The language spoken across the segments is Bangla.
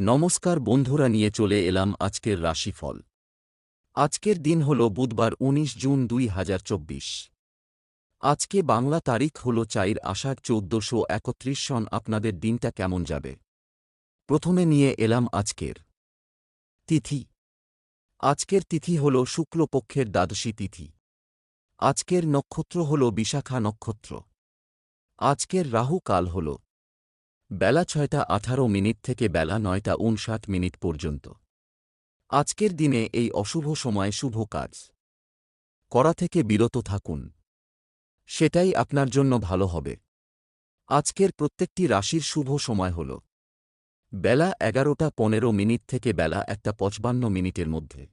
নমস্কার বন্ধুরা, নিয়ে চলে এলাম আজকের রাশিফল। আজকের দিন হল বুধবার ১৯ জুন দুই হাজার চব্বিশ। আজকে বাংলা তারিখ হল চাইর আষাঢ় চৌদ্দশো একত্রিশ সন। আপনাদের দিনটা কেমন যাবে? প্রথমে নিয়ে এলাম আজকের তিথি। আজকের তিথি হল শুক্লপক্ষের দ্বাদশী তিথি। আজকের নক্ষত্র হল বিশাখা নক্ষত্র। আজকের রাহু কাল হল বেলা ছয়টা আঠারো মিনিট থেকে বেলা নয়টা উনষাট মিনিট পর্যন্ত। আজকের দিনে এই অশুভ সময়ে শুভ কাজ। করা থেকে বিরত থাকুন। সেটাই আপনার জন্য ভালো হবে। আজকের প্রত্যেকটি রাশির শুভ সময় হল বেলা এগারোটা পনেরো মিনিট থেকে বেলা একটা পঁচপান্ন মিনিটের মধ্যে।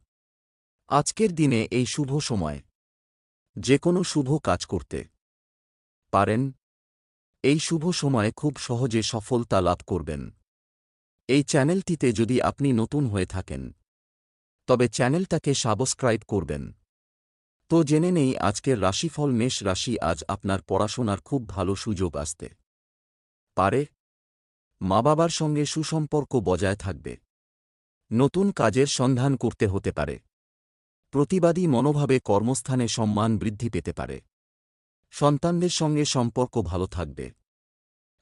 আজকের দিনে এই শুভ সময় যে কোনো শুভ কাজ করতে পারেন। এই শুভ সময়ে খুব সহজে সফলতা লাভ করবেন। এই চ্যানেলটিতে যদি আপনি নতুন হয়ে থাকেন, তবে চ্যানেলটাকে সাবস্ক্রাইব করবেন। তো জেনে নেই আজকের রাশিফল মেষ রাশি আজ আপনার পড়াশোনার খুব ভালো সুযোগ আসতে পারে। মা বাবার সঙ্গে সুসম্পর্ক বজায় থাকবে। নতুন কাজের সন্ধান করতে হতে পারে। প্রতিবাদী মনোভাবে কর্মস্থানে সম্মান বৃদ্ধি পেতে পারে। সন্তানদের সঙ্গে সম্পর্ক ভালো থাকবে।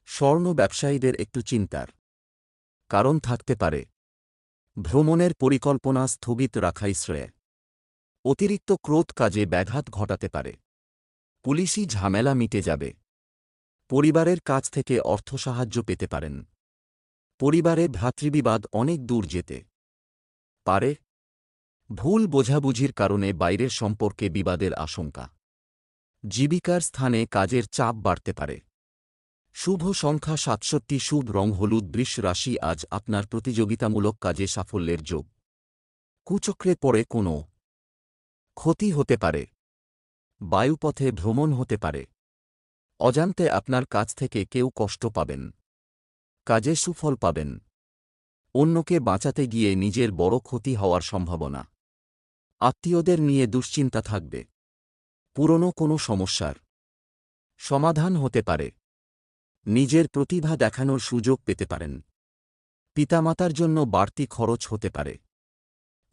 স্বর্ণ ব্যবসায়ীদের একটু চিন্তার কারণ থাকতে পারে। ভ্রমণের পরিকল্পনা স্থগিত রাখাই শ্রেয়। অতিরিক্ত ক্রোধ কাজে ব্যাঘাত ঘটাতে পারে। পুলিশি ঝামেলা মিটে যাবে। পরিবারের কাছ থেকে অর্থ সাহায্য পেতে পারেন। পরিবারে ভ্রাতৃবিবাদ অনেক দূর যেতে পারে। ভুল বোঝাবুঝির কারণে বাইরের সম্পর্কে বিবাদের আশঙ্কা। জীবিকার স্থানে কাজের চাপ বাড়তে পারে। শুভ সংখ্যা সাতষট্টি শুভ রং হলুদ বৃষ রাশি আজ আপনার প্রতিযোগিতামূলক কাজে সাফল্যের যোগ। কুচক্রে পড়ে কোনো ক্ষতি হতে পারে। বায়ুপথে ভ্রমণ হতে পারে। অজান্তে আপনার কাছ থেকে কেউ কষ্ট পাবেন। কাজে সুফল পাবেন। অন্যকে বাঁচাতে গিয়ে নিজের বড় ক্ষতি হওয়ার সম্ভাবনা। আত্মীয়দের নিয়ে দুশ্চিন্তা থাকবে। পুরনো কোনো সমস্যার সমাধান হতে পারে। নিজের প্রতিভা দেখানোর সুযোগ পেতে পারেন। পিতামাতার জন্য বাড়তি খরচ হতে পারে।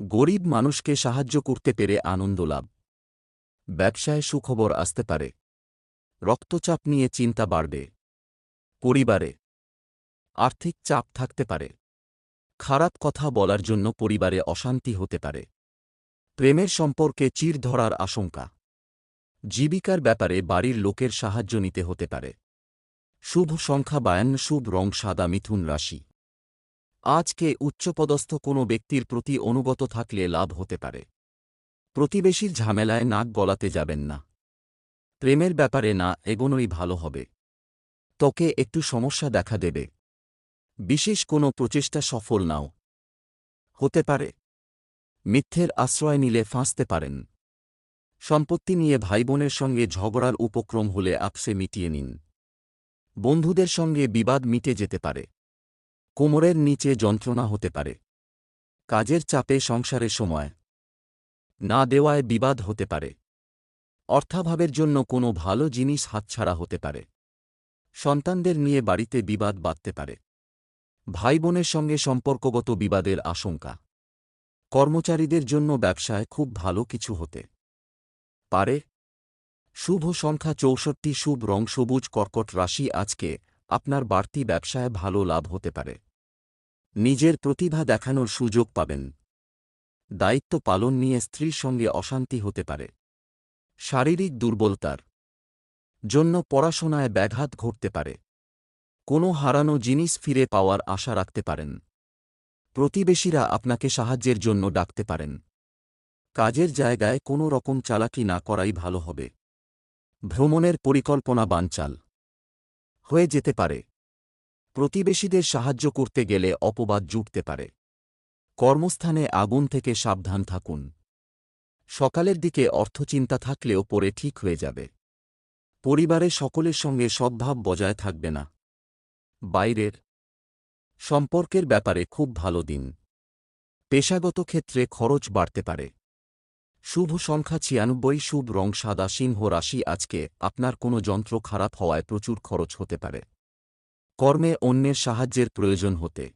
গরিব মানুষকে সাহায্য করতে পেরে আনন্দ লাভ। ব্যবসায় সুখবর আসতে পারে। রক্তচাপ নিয়ে চিন্তা বাড়বে। পরিবারে আর্থিক চাপ থাকতে পারে। খারাপ কথা বলার জন্য পরিবারে অশান্তি হতে পারে। প্রেমের সম্পর্কে চির ধরার আশঙ্কা। জীবিকার ব্যাপারে বাড়ির লোকের সাহায্য নিতে হতে পারে। শুভ সংখ্যা বায়ান্ন, শুভ রং সাদা, মিথুন রাশি। আজকে উচ্চপদস্থ কোনো ব্যক্তির প্রতি অনুগত থাকলে লাভ হতে পারে। প্রতিবেশীর ঝামেলায় নাক গলাতে যাবেন না। প্রেমের ব্যাপারে না, এগোনোই ভালো হবে। ত্বকে একটু সমস্যা দেখা দেবে। বিশেষ কোনো প্রচেষ্টা সফল নাও। হতে পারে। মিথ্যের আশ্রয় নিলে ফাঁসতে পারেন। সম্পত্তি নিয়ে ভাইবোনের সঙ্গে ঝগড়ার উপক্রম হলে আপসে মিটিয়ে নিন। বন্ধুদের সঙ্গে বিবাদ মিটে যেতে পারে। কোমরের নিচে যন্ত্রণা হতে পারে। কাজের চাপে সংসারের সময় না দেওয়ায় বিবাদ হতে পারে। অর্থাভাবের জন্য কোনো ভালো জিনিস হাতছাড়া হতে পারে। সন্তানদের নিয়ে বাড়িতে বিবাদ বাঁধতে পারে। ভাইবোনের সঙ্গে সম্পর্কগত বিবাদের আশঙ্কা। কর্মচারীদের জন্য ব্যবসায় খুব ভালো কিছু হতে পারে? শুভ সংখ্যা চৌষট্টি, শুভ রং সবুজ, কর্কট রাশি আজকে আপনার বাড়তি ব্যবসায় ভালো লাভ হতে পারে। নিজের প্রতিভা দেখানোর সুযোগ পাবেন। দায়িত্ব পালন নিয়ে স্ত্রীর সঙ্গে অশান্তি হতে পারে। শারীরিক দুর্বলতার জন্য পড়াশোনায় ব্যাঘাত ঘটতে পারে। কোনো হারানো জিনিস ফিরে পাওয়ার আশা রাখতে পারেন। প্রতিবেশীরা আপনাকে সাহায্যের জন্য ডাকতে পারেন। কাজের জায়গায় কোনো রকম চালাকি না করাই ভালো হবে। ভ্রমণের পরিকল্পনা বানচাল। হয়ে যেতে পারে। প্রতিবেশীদের সাহায্য করতে গেলে অপবাদ জুটতে পারে। কর্মস্থানে আগুন থেকে সাবধান থাকুন। সকালের দিকে অর্থচিন্তা থাকলেও পরে ঠিক হয়ে যাবে। পরিবারে সকলের সঙ্গে সদ্ভাব বজায় থাকবে না। বাইরের সম্পর্কের ব্যাপারে খুব ভালো দিন। পেশাগত ক্ষেত্রে খরচ বাড়তে পারে। শুভ সংখ্যা ছিয়ানব্বই, শুভ রং সাদা, সিংহ রাশি। আজকে আপনার কোনো যন্ত্র খারাপ হওয়ায় প্রচুর খরচ হতে পারে। কর্মে অন্যের সাহায্যের প্রয়োজন হতে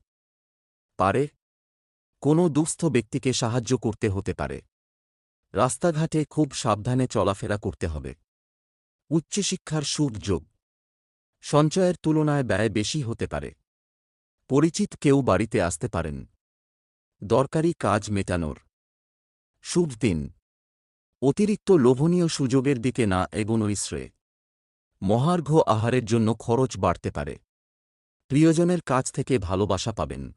পারে। কোনো দুস্থ ব্যক্তিকে সাহায্য করতে হতে পারে। রাস্তাঘাটে খুব সাবধানে চলাফেরা করতে হবে। উচ্চশিক্ষার সুযোগ। সঞ্চয়ের তুলনায় ব্যয় বেশি হতে পারে। পরিচিত কেউ বাড়িতে আসতে পারেন। দরকারি কাজ মেটানোর শুভ দিন। অতিরিক্ত লোভনীয় সুযোগের দিকে না এগোনোই শ্রেয়। মহার্ঘ আহারের জন্য খরচ বাড়তে পারে। প্রিয়জনের কাছ থেকে ভালোবাসা পাবেন।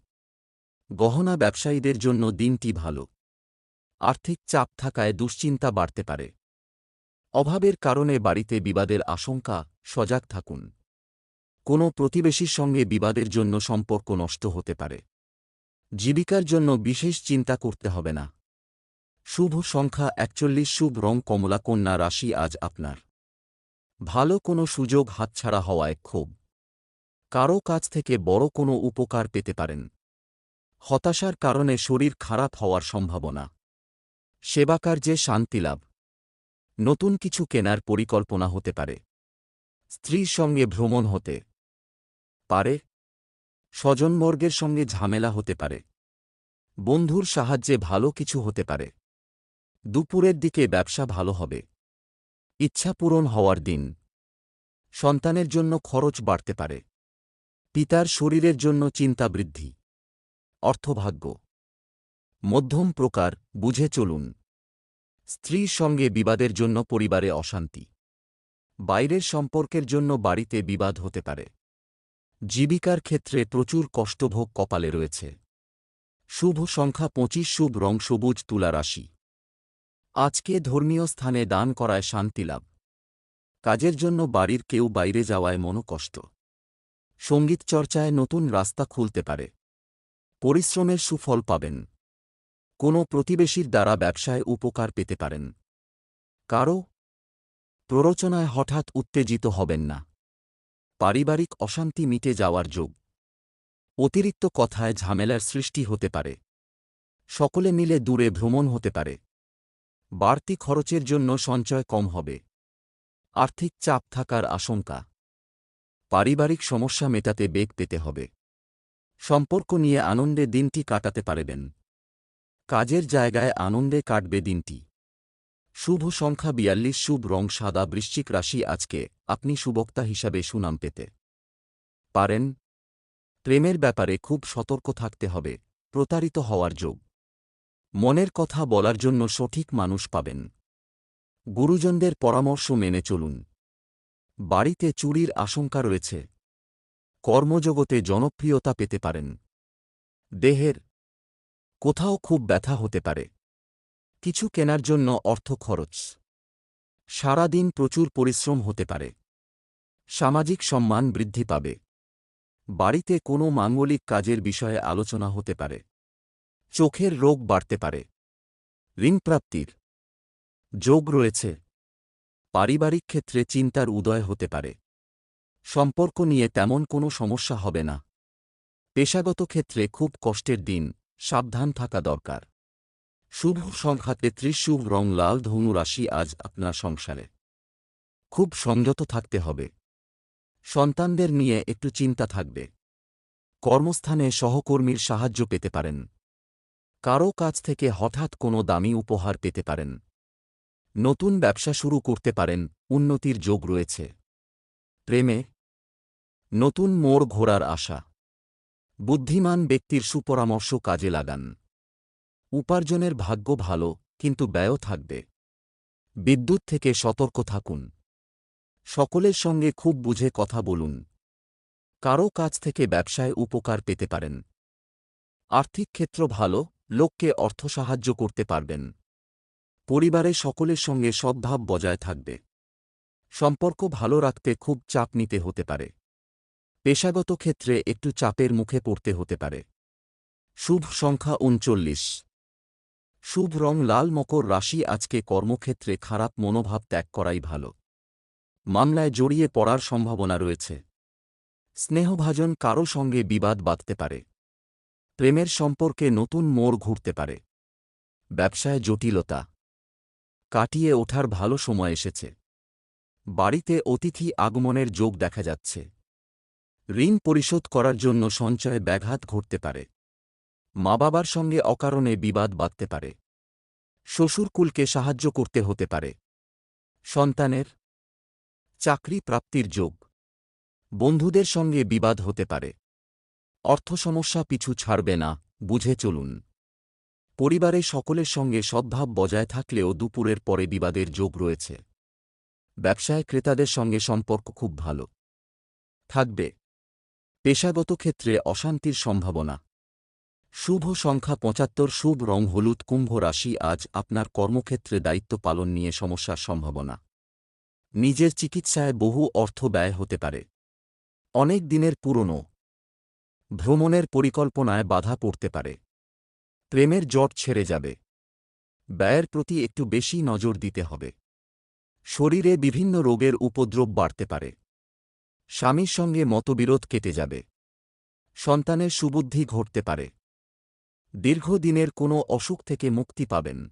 গহনা ব্যবসায়ীদের জন্য দিনটি ভালো। আর্থিক চাপ থাকায় দুশ্চিন্তা বাড়তে পারে। অভাবের কারণে বাড়িতে বিবাদের আশঙ্কা, সজাগ থাকুন। কোনো প্রতিবেশীর সঙ্গে বিবাদের জন্য সম্পর্ক নষ্ট হতে পারে। জীবিকার জন্য বিশেষ চিন্তা করতে হবে না। শুভ সংখ্যা একচল্লিশ, শুভ রং কমলা, কন্যা রাশি আজ আপনার। ভালো কোনো সুযোগ হাতছাড়া হওয়ায় ক্ষোভ। কারও কাছ থেকে বড় কোনো উপকার পেতে পারেন। হতাশার কারণে শরীর খারাপ হওয়ার সম্ভাবনা। সেবাকার্যে শান্তিলাভ নতুন কিছু কেনার পরিকল্পনা হতে পারে। স্ত্রীর সঙ্গে ভ্রমণ হতে পারে। স্বজনবর্গের সঙ্গে ঝামেলা হতে পারে। বন্ধুর সাহায্যে ভালো কিছু হতে পারে। দুপুরের দিকে ব্যবসা ভালো হবে। ইচ্ছা পূরণ হওয়ার দিন। সন্তানের জন্য খরচ বাড়তে পারে। পিতার শরীরের জন্য চিন্তা বৃদ্ধি। অর্থভাগ্য। মধ্যম প্রকার, বুঝে চলুন। স্ত্রীর সঙ্গে বিবাদের জন্য পরিবারে অশান্তি। বাইরের সম্পর্কের জন্য বাড়িতে বিবাদ হতে পারে। জীবিকার ক্ষেত্রে প্রচুর কষ্টভোগ কপালে রয়েছে। শুভ সংখ্যা পঁচিশ, শুভ রং সবুজ, তুলা রাশি। আজকে ধর্মীয় স্থানে দান করায় শান্তিলাভ কাজের জন্য বাড়ির কেউ বাইরে যাওয়ায় মনোকষ্ট। সংগীত চর্চায় নতুন রাস্তা খুলতে পারে। পরিশ্রমের সুফল পাবেন। কোনো প্রতিবেশীর দ্বারা ব্যবসায় উপকার পেতে পারেন। কারও প্ররোচনায় হঠাৎ উত্তেজিত হবেন না। পারিবারিক অশান্তি মিটে যাওয়ার যোগ। অতিরিক্ত কথায় ঝামেলার সৃষ্টি হতে পারে। সকলে মিলে দূরে ভ্রমণ হতে পারে। বাড়তি খরচের জন্য সঞ্চয় কম হবে। আর্থিক চাপ থাকার আশঙ্কা। পারিবারিক সমস্যা মেটাতে বেগ পেতে হবে। সম্পর্ক নিয়ে আনন্দে দিনটি কাটাতে পারবেন। কাজের জায়গায় আনন্দে কাটবে দিনটি। শুভ সংখ্যা বিয়াল্লিশ, শুভ রং সাদা, বৃশ্চিক রাশি আজকে আপনি সুবক্তা হিসাবে সুনাম পেতে পারেন। প্রেমের ব্যাপারে খুব সতর্ক থাকতে হবে। প্রতারিত হওয়ার যোগ। মনের কথা বলার জন্য সঠিক মানুষ পাবেন। গুরুজনদের পরামর্শ মেনে চলুন। বাড়িতে চুরির আশঙ্কা রয়েছে। কর্মজগতে জনপ্রিয়তা পেতে পারেন। দেহের কোথাও খুব ব্যথা হতে পারে। কিছু কেনার জন্য অর্থ খরচ। সারাদিন প্রচুর পরিশ্রম হতে পারে। সামাজিক সম্মান বৃদ্ধি পাবে। বাড়িতে কোনো মাঙ্গলিক কাজের বিষয়ে আলোচনা হতে পারে। চোখের রোগ বাড়তে পারে। ঋণপ্রাপ্তির যোগ রয়েছে। পারিবারিক ক্ষেত্রে চিন্তার উদয় হতে পারে। সম্পর্ক নিয়ে তেমন কোনো সমস্যা হবে না। পেশাগত ক্ষেত্রে খুব কষ্টের দিন, সাবধান থাকা দরকার। শুভ সংখ্যা তেত্রিশ শুভ রং লাল ধনু রাশি আজ আপনার সংসারে। খুব সংযত থাকতে হবে। সন্তানদের নিয়ে একটু চিন্তা থাকবে। কর্মস্থানে সহকর্মীর সাহায্য পেতে পারেন। কারও কাছ থেকে হঠাৎ কোনো দামি উপহার পেতে পারেন। নতুন ব্যবসা শুরু করতে পারেন, উন্নতির যোগ রয়েছে। প্রেমে। নতুন মোড় ঘোরার আশা। বুদ্ধিমান ব্যক্তির সুপরামর্শ কাজে লাগান। উপার্জনের ভাগ্য ভালো, কিন্তু ব্যয়ও থাকবে। বিদ্যুৎ থেকে সতর্ক থাকুন। সকলের সঙ্গে খুব বুঝে কথা বলুন। কারও কাছ থেকে ব্যবসায় উপকার পেতে পারেন। আর্থিক ক্ষেত্র ভালো লোককে অর্থ সাহায্য করতে পারবেন। পরিবারে সকলের সঙ্গে সদ্ভাব বজায় থাকবে। সম্পর্ক ভালো রাখতে খুব চাপ নিতে হতে পারে। পেশাগত ক্ষেত্রে একটু চাপের মুখে পড়তে হতে পারে। শুভ সংখ্যা উনচল্লিশ। শুভ রং লাল মকর রাশি আজকে কর্মক্ষেত্রে খারাপ মনোভাব ত্যাগ করাই ভালো। মামলায় জড়িয়ে পড়ার সম্ভাবনা রয়েছে। স্নেহভাজন কারও সঙ্গে বিবাদ বাঁধতে পারে। প্রেমের সম্পর্কে নতুন মোড় ঘুরতে পারে। ব্যবসায় জটিলতা। কাটিয়ে ওঠার ভালো সময় এসেছে। বাড়িতে অতিথি আগমনের যোগ দেখা যাচ্ছে। ঋণ পরিশোধ করার জন্য সঞ্চয়ে ব্যাঘাত ঘটতে পারে। মা বাবার সঙ্গে অকারণে বিবাদ বাঁধতে পারে। শ্বশুরকুলকে সাহায্য করতে হতে পারে। সন্তানের চাকরি প্রাপ্তির যোগ। বন্ধুদের সঙ্গে বিবাদ হতে পারে। অর্থ সমস্যা পিছু ছাড়বে না, বুঝে চলুন। পরিবারে সকলের সঙ্গে সদ্ভাব বজায় থাকলেও দুপুরের পরে বিবাদের যোগ রয়েছে। ব্যবসায় ক্রেতাদের সঙ্গে সম্পর্ক খুব ভালো। থাকবে। পেশাগত ক্ষেত্রে অশান্তির সম্ভাবনা। শুভ সংখ্যা পঁচাত্তর, শুভ রং হলুদ, কুম্ভ রাশি আজ আপনার কর্মক্ষেত্রে দায়িত্ব পালন নিয়ে সমস্যার সম্ভাবনা। নিজের চিকিৎসায় বহু অর্থ ব্যয় হতে পারে। অনেক দিনের পুরনো ভ্রমণের পরিকল্পনায় বাধা পড়তে পারে। প্রেমের জট ছেড়ে যাবে। ব্যয়ের প্রতি একটু বেশি নজর দিতে হবে। শরীরে বিভিন্ন রোগের উপদ্রব বাড়তে পারে। স্বামীর সঙ্গে মতবিরোধ কেটে যাবে। সন্তানের সুবুদ্ধি ঘটতে পারে। দীর্ঘদিনের কোনো অসুখ থেকে মুক্তি পাবেন।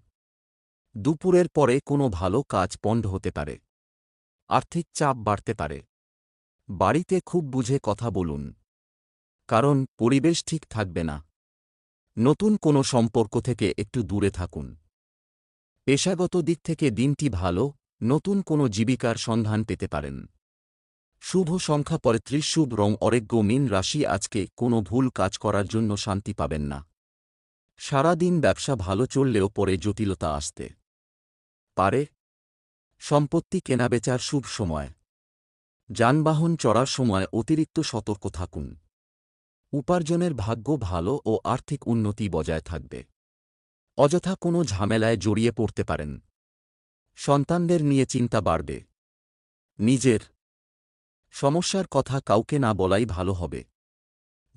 দুপুরের পরে কোনো ভালো কাজ পণ্ড হতে পারে। আর্থিক চাপ বাড়তে পারে। বাড়িতে খুব বুঝে কথা বলুন। কারণ পরিবেশ ঠিক থাকবে না। নতুন কোনো সম্পর্ক থেকে একটু দূরে থাকুন। পেশাগত দিক থেকে দিনটি ভালো, নতুন কোনো জীবিকার সন্ধান পেতে পারেন। শুভ সংখ্যা পঁয়ত্রিশ শুভ রং অরেগ্য, মিন রাশি আজকে কোনো ভুল কাজ করার জন্য শান্তি পাবেন না। সারাদিন ব্যবসা ভালো চললেও পরে জটিলতা আসতে পারে। সম্পত্তি কেনাবেচার শুভ সময়। যানবাহন চড়ার সময় অতিরিক্ত সতর্ক থাকুন। উপার্জনের ভাগ্য ভালো ও আর্থিক উন্নতি বজায় থাকবে। অযথা কোনো ঝামেলায় জড়িয়ে পড়তে পারেন। সন্তানদের নিয়ে চিন্তা বাড়বে। নিজের সমস্যার কথা কাউকে না বলাই ভালো হবে।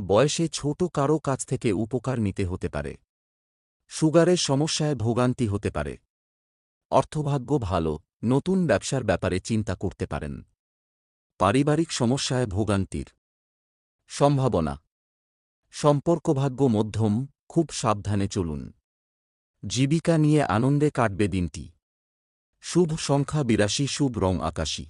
বয়সে ছোট কারও কাছ থেকে উপকার নিতে হতে পারে। সুগারের সমস্যায় ভোগান্তি হতে পারে। অর্থভাগ্য ভালো, নতুন ব্যবসার ব্যাপারে চিন্তা করতে পারেন। পারিবারিক সমস্যায় ভোগান্তির সম্ভাবনা সম্পর্কভাগ্য মধ্যম, খুব সাবধানে চলুন। জীবিকা নিয়ে আনন্দে কাটবে দিনটি। শুভ সংখ্যা বিরাশি, শুভ রং আকাশী।